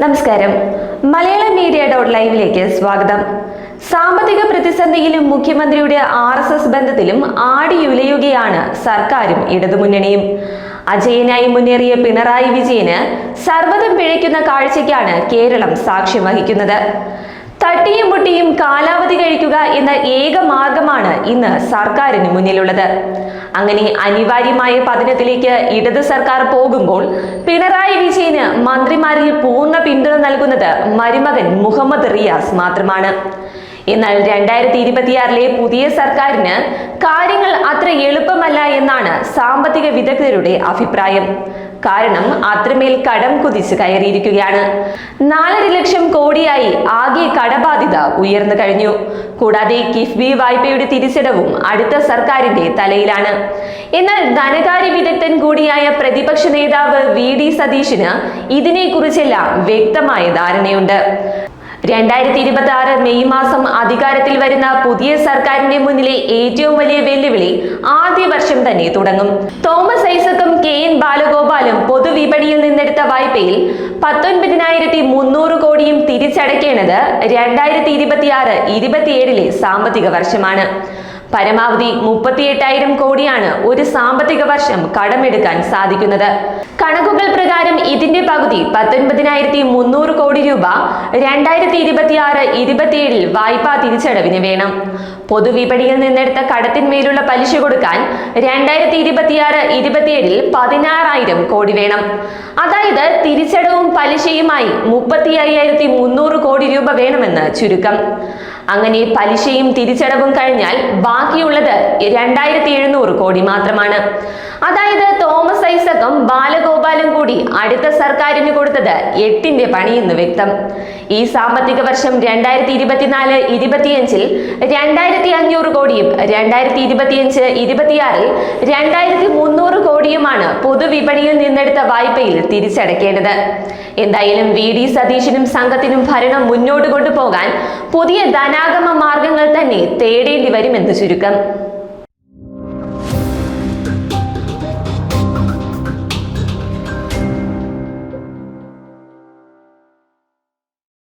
നമസ്കാരം. മലയാള media dot ലൈവിലേക്ക് സ്വാഗതം. സാമ്പത്തിക പ്രതിസന്ധിയിലും മുഖ്യമന്ത്രിയുടെ ആർ എസ് എസ് ബന്ധത്തിലും ആടിയുലയുകയാണ് സർക്കാരും ഇടതുമുന്നണിയും. അജയനായി മുന്നേറിയ പിണറായി വിജയന് സർവതം പിഴയ്ക്കുന്ന കാഴ്ചയ്ക്കാണ് കേരളം സാക്ഷ്യം വഹിക്കുന്നത്. തട്ടിയും മുട്ടിയും കാലാവധി കഴിക്കുക എന്ന ഏക മാർഗമാണ് ഇന്ന് സർക്കാരിന് മുന്നിലുള്ളത്. അങ്ങനെ അനിവാര്യമായ പതനത്തിലേക്ക് ഇടത് സർക്കാർ പോകുമ്പോൾ പിണറായി വിജയന് മന്ത്രിമാരിൽ പൂർണ പിന്തുണ നൽകുന്നത് മരുമകൻ മുഹമ്മദ് റിയാസ് മാത്രമാണ്. എന്നാൽ രണ്ടായിരത്തി ഇരുപത്തിയാറിലെ പുതിയ സർക്കാരിന് കാര്യങ്ങൾ അത്ര എളുപ്പമല്ല എന്നാണ് സാമ്പത്തിക വിദഗ്ധരുടെ അഭിപ്രായം. കാരണം അത്രമേൽ കടം കുതിച്ച് കയറിയിരിക്കുകയാണ്. നാലര ലക്ഷം കോടിയായി ആകെ കടബാധ്യത ഉയർന്നു കഴിഞ്ഞു. കൂടാതെ കിഫ്ബി വായ്പയുടെ തിരിച്ചടവും അടുത്ത സർക്കാരിന്റെ തലയിലാണ്. എന്നാൽ ധനകാര്യ വിദഗ്ധൻ കൂടിയായ പ്രതിപക്ഷ നേതാവ് വി ഡി സതീഷിന് ഇതിനെക്കുറിച്ചെല്ലാം വ്യക്തമായ ധാരണയുണ്ട്. രണ്ടായിരത്തി ഇരുപത്തി ആറ് മെയ് മാസം അധികാരത്തിൽ വരുന്ന പുതിയ സർക്കാരിന്റെ മുന്നിലെ ഏറ്റവും വലിയ വെല്ലുവിളി ആദ്യ വർഷം തന്നെ തുടങ്ങും. തോമസ് ഐസക്കും കെ എൻ നിന്നെടുത്ത വായ്പയിൽ പത്തൊൻപതിനായിരത്തി മുന്നൂറ് കോടിയും തിരിച്ചടയ്ക്കേണ്ടത് രണ്ടായിരത്തി ഇരുപത്തിയാറ് ഇരുപത്തിയേഴിലെ സാമ്പത്തിക വർഷമാണ്. പരമാവധി മുപ്പത്തി എട്ടായിരം കോടിയാണ് ഒരു സാമ്പത്തിക വർഷം കടമെടുക്കാൻ സാധിക്കുന്നത്. കണക്കുകൾ പ്രകാരം ഇതിന്റെ പകുതി പത്തൊൻപതിനായിരത്തി മുന്നൂറ് കോടി രൂപ രണ്ടായിരത്തി ഇരുപത്തിയാറ് ഇരുപത്തിയേഴിൽ വായ്പാ തിരിച്ചടവിന് വേണം. പൊതുവിപണിയിൽ നിന്നെടുത്ത കടത്തിന്മേലുള്ള പലിശ കൊടുക്കാൻ രണ്ടായിരത്തി ഇരുപത്തിയാറ് ഇരുപത്തിയേഴിൽ പതിനാറായിരം കോടി വേണം. അതായത് തിരിച്ചടവും പലിശയുമായി മുപ്പത്തി അയ്യായിരത്തി മുന്നൂറ് കോടി രൂപ വേണമെന്ന് ചുരുക്കം. അങ്ങനെ പലിശയും തിരിച്ചടവും കഴിഞ്ഞാൽ ബാക്കിയുള്ളത് രണ്ടായിരത്തി എഴുന്നൂറ് കോടി മാത്രമാണ്. അതായത് തോമസ് ഐസക്കും ബാലഗോപാലും കൂടി അടുത്ത സർക്കാരിന് കൊടുത്തത് എട്ടിന്റെ പണിയെന്ന് വ്യക്തം. ഈ സാമ്പത്തിക വർഷം രണ്ടായിരത്തി ഇരുപത്തിനാല് ഇരുപത്തിയഞ്ചിൽ രണ്ടായിരത്തി അഞ്ഞൂറ് കോടിയും രണ്ടായിരത്തി ഇരുപത്തിയഞ്ച് ഇരുപത്തിയാറിൽ രണ്ടായിരത്തി മുന്നൂറ് കോടിയുമാണ് പൊതുവിപണിയിൽ നിന്നെടുത്ത വായ്പയിൽ തിരിച്ചടക്കേണ്ടത്. എന്തായാലും വി ഡി സതീശനും സംഘത്തിനും ഭരണം മുന്നോട്ട് കൊണ്ടുപോകാൻ പുതിയ ധനാഗമ മാർഗങ്ങൾ തന്നെ തേടേണ്ടി വരുമെന്ന് ചുരുക്കം.